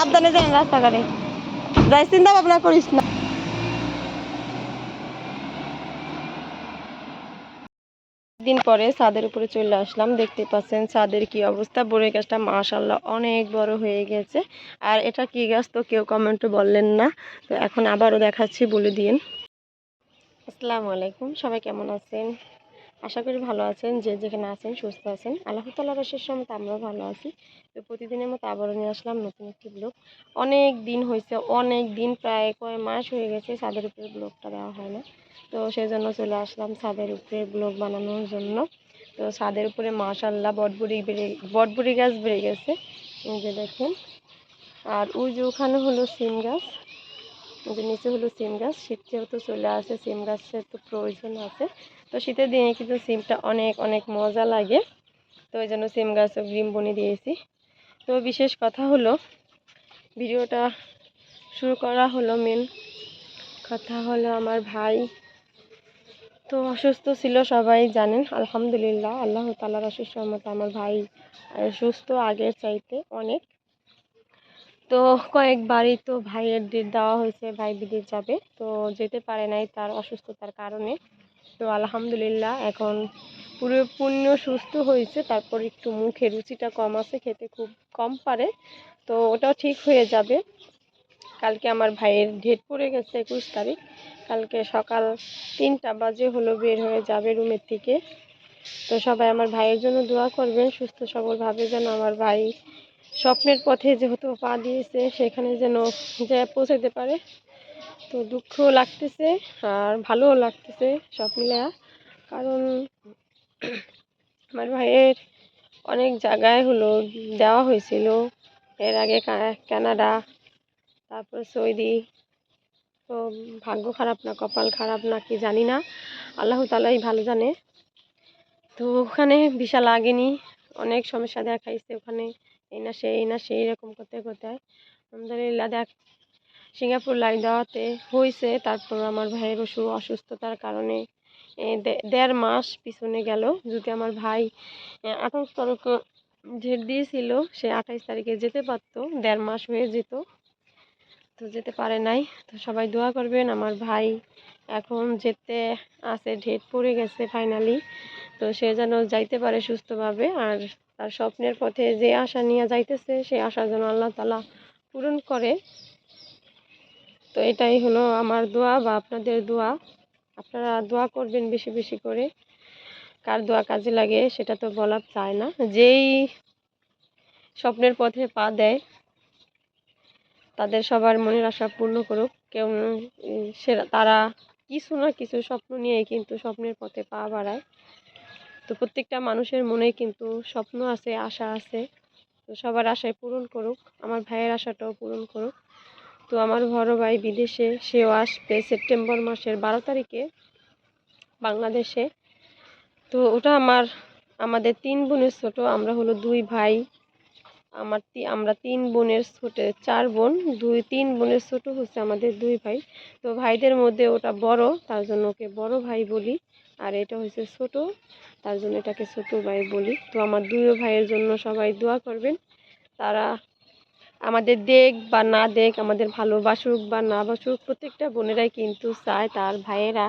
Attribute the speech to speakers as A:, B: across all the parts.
A: সাবধানে যাই রাস্তাঘাটে। যাই, চিন্তা ভাবনা করিস না। দিন পরে ছাদের উপরে চলে আসলাম, দেখতে পাচ্ছেন ছাদের কি অবস্থা। বড়ই গাছটা মাশাল্লাহ অনেক বড় হয়ে গেছে। আর এটা কি গাছ তো কেউ কমেন্টে বললেন না। তো এখন আবারও দেখাচ্ছি, বলে দিন আসসালামু আলাইকুম, সবাই কেমন আছেন? আশা করি ভালো আছেন, যে যেখানে আছেন সুস্থ আছেন। আল্লাহ তাল্লাহ রসের সময় আমরাও ভালো আছি। তো প্রতিদিনের মতো আবারও নিয়ে আসলাম নতুন একটি ব্লগ অনেক দিন হয়েছে অনেক দিন প্রায় কয় মাস হয়ে গেছে ছাদের উপরে ব্লগটা দেওয়া হয় না। তো সেই জন্য চলে আসলাম ছাদের উপরে ব্লগ বানানোর জন্য। তো ছাদের উপরে মাশাল্লাহ বটবুড়ি বেড়ে, বটবুড়ি গাছ বেড়ে গেছে। এই যে দেখেন। আর ওই যে ওখানে হলো সিম গাছ। যে নিচে হলো সিম গাছ শীত যেহেতু চলে আসে, সিম গাছের তো প্রয়োজন আছে। তো শীতের দিনে কিন্তু সিমটা অনেক অনেক মজা লাগে। তো ওই জন্য সিম গাছও গ্রিম বনে দিয়েছি। তো বিশেষ কথা হলো, ভিডিওটা শুরু করা হলো মেন কথা হলো আমার ভাই। তো অসুস্থ ছিল সবাই জানেন, আলহামদুলিল্লাহ। আল্লাহ তালার অসুস্থ মতো আমার ভাই সুস্থ আগের চাইতে অনেক। তো কয়েকবারই তো ভাইয়ের ডেট দেওয়া হয়েছে, ভাই বিদেশ যাবে। তো যেতে পারে নাই তার অসুস্থতার কারণে। তো আলহামদুলিল্লাহ, এখন পুরো পূর্ণ সুস্থ হয়েছে, তারপর একটু মুখে রুচিটা কম আছে, খেতে খুব কম পারে, তো ওটাও ঠিক হয়ে যাবে। কালকে আমার ভাইয়ের ডেট পড়ে গেছে একুশ তারিখ, কালকে সকাল তিনটা বাজে হলো বের হয়ে যাবে রুমের থেকে তো সবাই আমার ভাইয়ের জন্য দোয়া করবেন, সুস্থ সবলভাবে যেন আমার ভাই স্বপ্নের পথে যেহেতু পা দিয়েছে, সেখানে যেন যে পৌঁছাতে পারে। তো দুঃখ লাগতেছে আর ভালোও লাগতেছে সব মিলে কারণ আমার ভাইয়ের অনেক জায়গায় হলো দেওয়া হয়েছিল। এর আগে কানাডা, তারপর সৌদি। তো ভাগ্য খারাপ না, কপাল খারাপ না, কি জানি না। আল্লাহ তালাই ভালো জানে। তো ওখানে বিশাল লাগেনি অনেক সমস্যা দেখাইছে ওখানে। এই না সেই এই না সেই এরকম করতে করতে। আলহামদুলিল্লাহ দেখ সিঙ্গাপুর লাইন দেওয়াতে হয়েছে তারপর আমার ভাইয়ের অসুখ অসুস্থতার কারণে দেড় মাস পিছনে গেল। যদি আমার ভাই আঠাশ তারিখ ডেট দিয়েছিল, সে আঠাইশ তারিখে যেতে পারতো, দেড় মাস হয়ে যেত। তো যেতে পারে নাই। তো সবাই দোয়া করবেন, আমার ভাই এখন যেতে আছে ডেট পড়ে গেছে ফাইনালি তো সে যেন যাইতে পারে সুস্থভাবে। আর তার স্বপ্নের পথে যে আশা নিয়ে যাইতেছে সেই আশা যেন আল্লাহ তালা পূরণ করে। তো এটাই হলো আমার দোয়া বা আপনাদের দোয়া। আপনারা দোয়া করবেন বেশি বেশি করে। কার দোয়া কাজে লাগে সেটা তো বলা যায় না। যেই স্বপ্নের পথে পা দেয়, তাদের সবার মনের আশা পূর্ণ করুক। কেউ সে তারা কিছু না কিছু স্বপ্ন নিয়ে কিন্তু স্বপ্নের পথে পা বাড়ায়। তো প্রত্যেকটা মানুষের মনেই কিন্তু স্বপ্ন আছে, আশা আছে। তো সবার আশায় পূরণ করুক। আমার ভাইয়ের আশাটাও পূরণ করুক। তো আমার বড় ভাই বিদেশে, সেও আসবে সেপ্টেম্বর মাসের বারো তারিখে বাংলাদেশে। তো ওটা আমার, আমাদের তিন বোনের ছোট, আমরা হলো দুই ভাই। আমার আমরা তিন বোনের ছোট, চার বোন, দুই, তিন বোনের ছোট হচ্ছে আমাদের দুই ভাই। তো ভাইদের মধ্যে ওটা বড়, তার জন্য ওকে বড় ভাই বলি। আর এটা হচ্ছে ছোট, তার জন্য এটাকে ছোট ভাই বলি। তো আমার দুই ভাইয়ের জন্য সবাই দোয়া করবেন। তারা আমাদের দেখ বা না দেখ, আমাদের ভালোবাসুক বা না বাসুক, প্রত্যেকটা বোনেরাই কিন্তু চায় তার ভাইয়েরা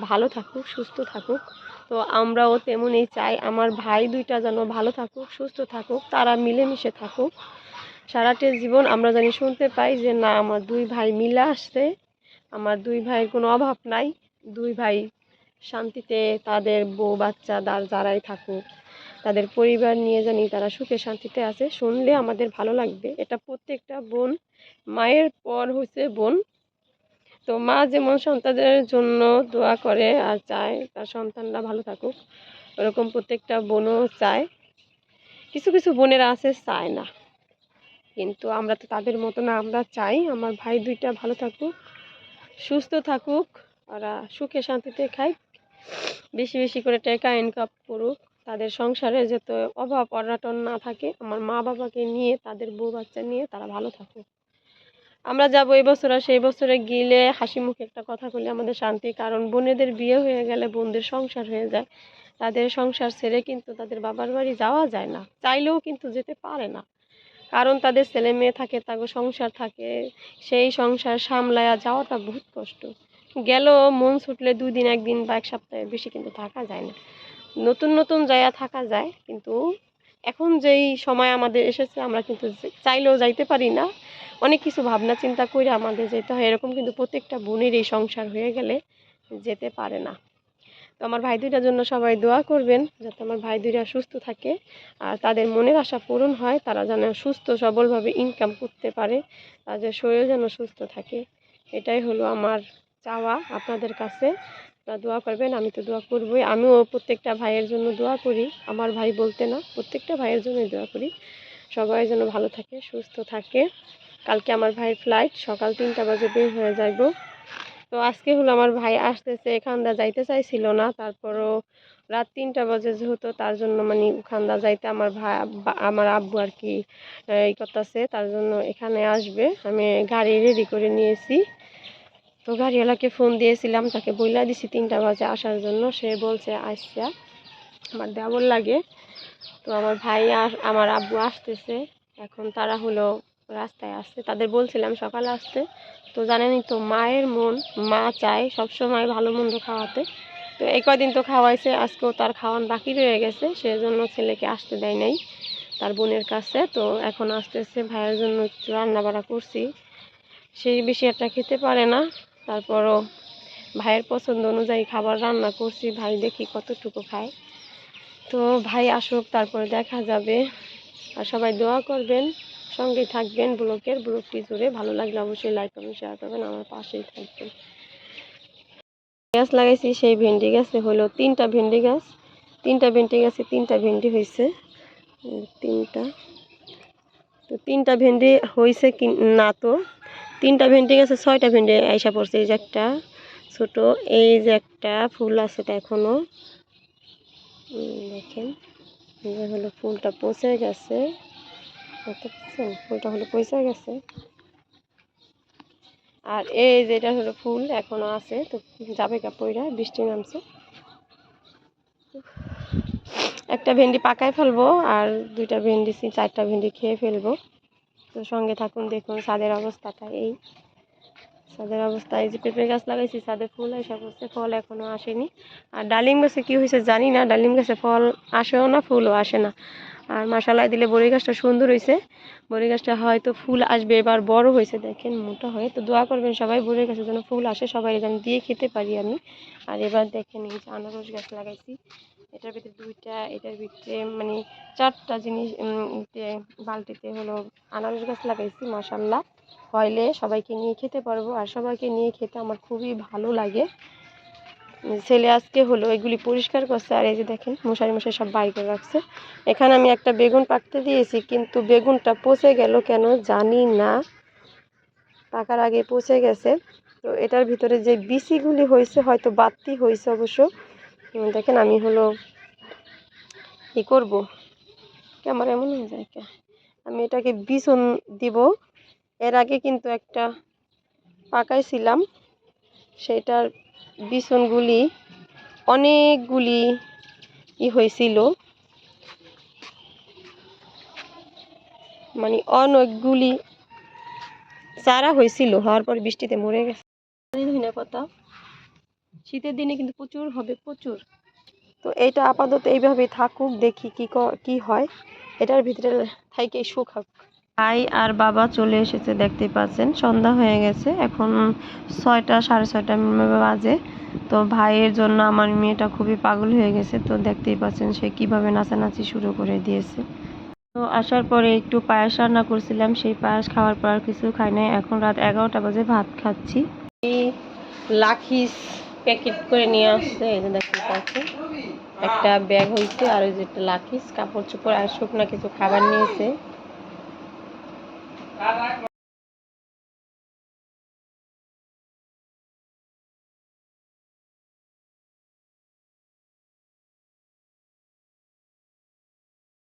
A: ভালো থাকুক, সুস্থ থাকুক। তো আমরাও তেমনই চাই আমার ভাই দুইটা যেন ভালো থাকুক, সুস্থ থাকুক, তারা মিলেমিশে থাকুক। সারাটা জীবন আমরা জানি শুনতে পাই যে, না, আমার দুই ভাই মিলে আসছে। আমার দুই ভাইয়ের কোনো অভাব নাই। দুই ভাই শান্তিতে তাদের বউ বাচ্চা দার যারাই থাকুক। তাদের পরিবার নিয়ে জানি তারা সুখে শান্তিতে আছে। শুনলে আমাদের ভালো লাগবে। এটা প্রত্যেকটা বোন, মায়ের পর হচ্ছে বোন। তো মা যেমন সন্তানদের জন্য দোয়া করে আর চায়, তার সন্তানরা ভালো থাকুক। ওরকম প্রত্যেকটা বোনও চায়। কিছু কিছু বোনেরা আছে, চায় না। কিন্তু আমরা তো তাদের মতো না, আমরা চাই আমার ভাই দুইটা ভালো থাকুক, সুস্থ থাকুক, ওরা সুখে শান্তিতে খায় বেশি বেশি করে টাকা ইনকাম করুক। তাদের সংসারে যাতে অভাব অনাটন না থাকে, আমার মা বাবাকে নিয়ে, তাদের বউ বাচ্চা নিয়ে তারা ভালো থাকুক আমরা যাব এই বছর আর সেই বছরে গেলে হাসি মুখে একটা কথা বলে, আমাদের শান্তি। কারণ বোনেদের বিয়ে হয়ে গেলে বোনদের সংসার হয়ে যায়। তাদের সংসার ছেড়ে কিন্তু তাদের বাবার বাড়ি যাওয়া যায় না। চাইলেও কিন্তু যেতে পারে না। কারণ তাদের ছেলে মেয়ে থাকে তাকে সংসার থাকে, সেই সংসার সামলায়া যাওয়াটা বহুত কষ্ট। গেল মন ছুটলে দুই দিন একদিন বা এক সপ্তাহের বেশি কিন্তু থাকা যায় না। নতুন নতুন জায়গা থাকা যায়, কিন্তু এখন যেই সময় আমাদের এসেছে, আমরা কিন্তু চাইলেও যাইতে পারি না। অনেক কিছু ভাবনা, চিন্তা করে আমাদের যেতে হয়। এরকম কিন্তু প্রত্যেকটা বোনের এই সংসার হয়ে গেলে যেতে পারে না। তো আমার ভাই দুইটার জন্য সবাই দোয়া করবেন, যাতে আমার ভাই দুইটা সুস্থ থাকে। আর তাদের মনের আশা পূরণ হয়, তারা যেন সুস্থ, সবলভাবে ইনকাম করতে পারে, তাদের শরীর যেন সুস্থ থাকে। এটাই হলো আমার চাওয়া আপনাদের কাছে। আপনারা দোয়া করবেন, আমি তো দোয়া করবই। আমিও প্রত্যেকটা ভাইয়ের জন্য দোয়া করি। আমার ভাই বলতে না, প্রত্যেকটা ভাইয়ের জন্যই দোয়া করি। সবাই যেন ভালো থাকে, সুস্থ থাকে। কালকে আমার ভাইয়ের ফ্লাইট সকাল তিনটা বাজে বের হয়ে যাইব। তো আজকে হলো আমার ভাই আসতেছে এখানদা যাইতে চাইছিল না। তারপরও রাত তিনটা বাজে যেহেতু, তার জন্য মানে ওখানদা যাইতে আমার ভাই আমার আব্বু আর কি এই করতেছে। তার জন্য এখানে আসবে। আমি গাড়ি রেডি করে নিয়েছি। তো গাড়িওয়ালাকে ফোন দিয়েছিলাম, তাকে বইলা দিছি তিনটা বাজে আসার জন্য। সে বলছে আসছা আমার দেবর লাগে। তো আমার ভাই আর আমার আব্বু আসতেছে। এখন তারা হলো রাস্তায় আসছে। তাদের বলছিলাম সকালে আসতে। তো জানেনই তো, মায়ের মন, মা চায় সবসময় ভালো মন্দ খাওয়াতে। তো এই কয়দিন তো খাওয়াইছে, আজকেও তার খাওয়ান বাকি রয়ে গেছে। সেজন্য ছেলেকে আসতে দেয় নাই তার বোনের কাছে। তো এখন আসতেছে, ভাইয়ের জন্য রান্না বাড়া করছি। সেই বেশি একটা খেতে পারে না। তারপরও ভাইয়ের পছন্দ অনুযায়ী খাবার রান্না করছি, ভাই দেখি কতটুকু খায়। তো ভাই আসুক, তারপরে দেখা যাবে। আর সবাই দোয়া করবেন সঙ্গে থাকবেন ব্লকের। ব্লকটি জুড়ে ভালো লাগলে অবশ্যই লাইক কমেন্ট শেয়ার করবেন, আমার পাশেই থাকবেন। গাছ লাগাইছি, সেই ভেন্ডি গাছে হলো তিনটা ভেন্ডি গাছ। তিনটা ভেন্ডি গাছে তিনটা ভেন্ডি হয়েছে তিনটা। তো তিনটা ভেন্ডি হয়েছে কি না তো? তিনটা ভেন্ডি গাছে ছয়টা ভেন্ডি আইসা পড়ছে এই যে একটা ছোট এই যে একটা ফুল আছে তা এখনও। উম, দেখেন যে হলো ফুলটা পচে গেছে। ফুলটা হলো পচে গেছে। আর এই যেটা হলো ফুল এখনও আছে তো যাবে কা পইরা বৃষ্টি নামছে। একটা ভেন্ডি পাকায় ফেলব আর দুইটা ভেন্ডি চারটা ভেন্ডি খেয়ে ফেলব। তো সঙ্গে থাকুন, দেখুন ছাদের অবস্থাটা এই। ছাদের অবস্থা, এই যে পেঁপে গাছ লাগাইছি, ছাদে ফুল এসে পড়ছে, ফল এখনও আসেনি। আর ডালিম গাছে কি হয়েছে জানি না, ডালিম গাছে ফল আসেও না, ফুলও আসে না। আর মশালায় দিলে বড়ি গাছটা সুন্দর হয়েছে। বড়ি গাছটা হয়তো ফুল আসবে, এবার বড় হয়েছে, দেখেন মোটা হয়ে। তো দোয়া করবেন সবাই, বড়ি গাছের জন্য ফুল আসে, সবাই যেন দিয়ে খেতে পারি আমি। আর এবার দেখেন এই যে আনারস গাছ লাগাইছি। এটার ভিতরে দুইটা, এটার ভিতরে মানে চারটা জিনিস বালতিতে হলো আনারস গাছ লাগাইছি মাসাল্লাহ হইলে সবাইকে নিয়ে খেতে পারব। আর সবাইকে নিয়ে খেতে আমার খুবই ভালো লাগে। ছেলে আজকে হলো এগুলি পরিষ্কার করছে, আর এই যে দেখেন মশারি মশারি সব বাই করে রাখছে। এখানে আমি একটা বেগুন পাকতে দিয়েছি, কিন্তু বেগুনটা পচে গেল কেন জানি না। পাকার আগে পচে গেছে। তো এটার ভিতরে যে বিচিগুলি হয়েছে, হয়তো বাড়তি হয়েছে অবশ্য। দেখেন আমি হলো ই করব? ক্যামেরা এমন হয়ে যায়? আমি এটাকে বিছন দিব। এর আগে কিন্তু একটা পাকাইছিলাম। সেটার বিছনগুলি অনেকগুলি ই হয়েছিল। মানে অনেকগুলি চারা হয়েছিল। হওয়ার পর বৃষ্টিতে মরে গেছে। পাতা। শীতের দিনে কিন্তু প্রচুর হবে প্রচুর। তো এইটা আপাতত এইভাবে থাকুক দেখি কি ক- কি হয়। এটার ভিতরে থাইকে শুকাক ভাই আর বাবা চলে এসেছে দেখতে পাচ্ছেন। সন্ধ্যা হয়ে গেছে এখন ছয়টা সাড়ে ছয়টা বাজে। তো ভাইয়ের জন্য আমার মেয়েটা খুবই পাগল হয়ে গেছে তো দেখতেই পাচ্ছেন সে কীভাবে নাচানাচি শুরু করে দিয়েছে। তো আসার পরে একটু পায়েস রান্না করছিলাম সেই পায়েস খাওয়ার পর আর কিছু খাই নাই। এখন রাত এগারোটা বাজে ভাত খাচ্ছি। এই লাখিস প্যাকেট করে নিয়ে আসছে, এই যে দেখতে পাচ্ছেন একটা ব্যাগ হয়েছে আর ওই যে একটা লাখিস কাপড় চোপড় আর শুকনা কিছু খাবার নিয়েছে।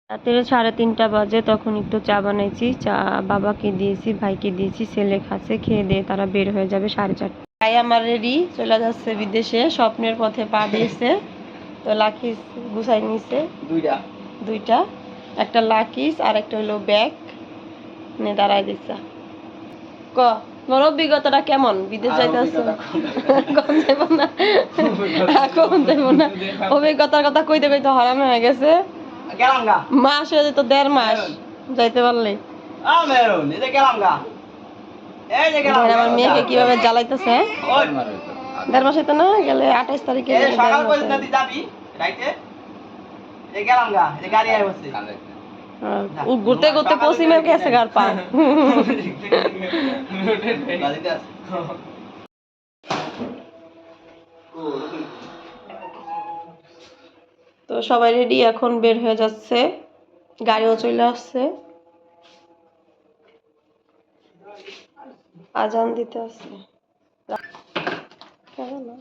A: রাতের সাড়ে তিনটা বাজে, তখন একটু চা বানাইছি। চা বাবাকে দিয়েছি, ভাইকে দিয়েছি, ছেলে খাচ্ছে, খেয়ে দিয়ে তারা বের হয়ে যাবে সাড়ে চারটা ভাই আমার রেডি চলে যাচ্ছে বিদেশে স্বপ্নের পথে পা দিয়েছে। তো লাখিস গুছাই নিছে।
B: দুইটা।
A: দুইটা। একটা লাকিস আর একটা হলো ব্যাগ নে দাঁড়াই দিচ্ছা ক তোমার অভিজ্ঞতাটা কেমন? বিদেশ
B: আর
A: যাইতে আসছো
B: অভিজ্ঞতা
A: কম। যাইব না। কম যাইব না। অভিজ্ঞতার কথা কইতে কইতে হরান হয়ে গেছে। মাস হয়ে যেত দেড় মাস। যাইতে পারলে। দেখেন আমার মেয়েকে কীভাবে জ্বালাইতেছে? দেড় মাস হইতো না গেলে আঠাইশ তারিখে ঘুরতে ঘুরতে পশ্চিমে গেছে গার পা তো সবাই রেডি এখন বের হয়ে যাচ্ছে। গাড়িও চলে আসছে। আজান দিতে আসছে। কেন না?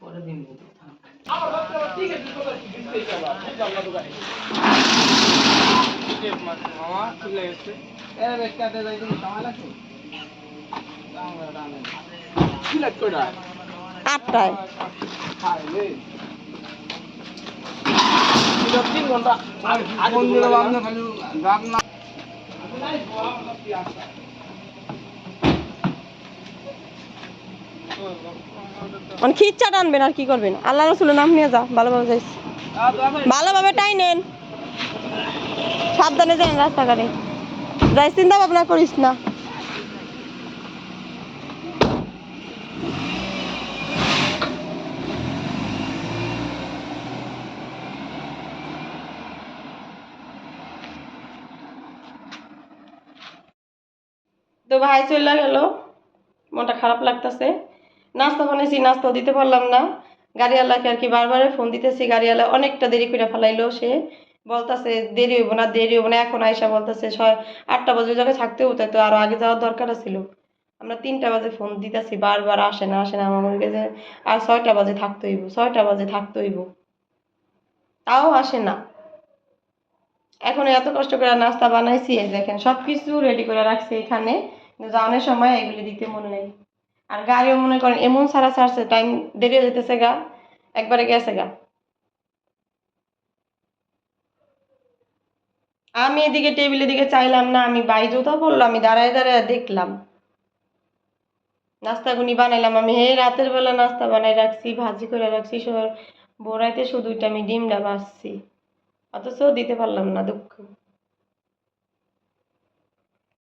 B: পরে
A: মানে খিচ্চা টানবেন আর কি করবেন? আল্লাহ রসুলের নাম নিয়ে যা, ভালোভাবে যাইস। ভালোভাবে টাই নেন। সাবধানে যান রাস্তাঘাটে। যাই চিন্তা ভাবনা করিস না। তো ভাই চলে গেল। মনটা খারাপ লাগতেছে। নাস্তা বানাইছি, নাস্তাও দিতে পারলাম না। গাড়িওয়ালাকে আর কি বারবার ফোন দিতেছি। গাড়িওয়ালা অনেকটা দেরি করে ফেলাইলো সে। বলতাছে, দেরি হইব না, দেরি হইব না। এখন আয়সা বলতেছে, ছয়, আটটা বাজে জায়গায় থাকতে হতো তো আরও আগে যাওয়ার দরকার ছিল আমরা তিনটা বাজে ফোন দিতেছি, বারবার আসে না আসে না। আমার মনে গেছে আর ছয়টা বাজে থাকতে হইব, ছয়টা বাজে থাকতে হইব। তাও আসে না। এখন এত কষ্ট করে নাস্তা বানাইছি দেখেন সব কিছু রেডি করে রাখছি এখানে। যাওয়ানোর সময় এগুলি দিতে মনে নেই। আর গাড়িও মনে করেন, এমন সারা ছাড়ছে টাইম দেরি যেতেছে গা, একবারে গেছে গা। আমি এদিকে টেবিলের দিকে চাইলাম না, আমি বাই জুতা পড়ল আমি দাঁড়ায় দাঁড়ায় দেখলাম। নাস্তা নাস্তাগুনি বানাইলাম, আমি হে রাতের বেলা নাস্তা বানাই রাখছি, ভাজি করে রাখছি সব বোরাইতে শুধুটা আমি ডিমটা বাসছি অথচ দিতে পারলাম না দুঃখ।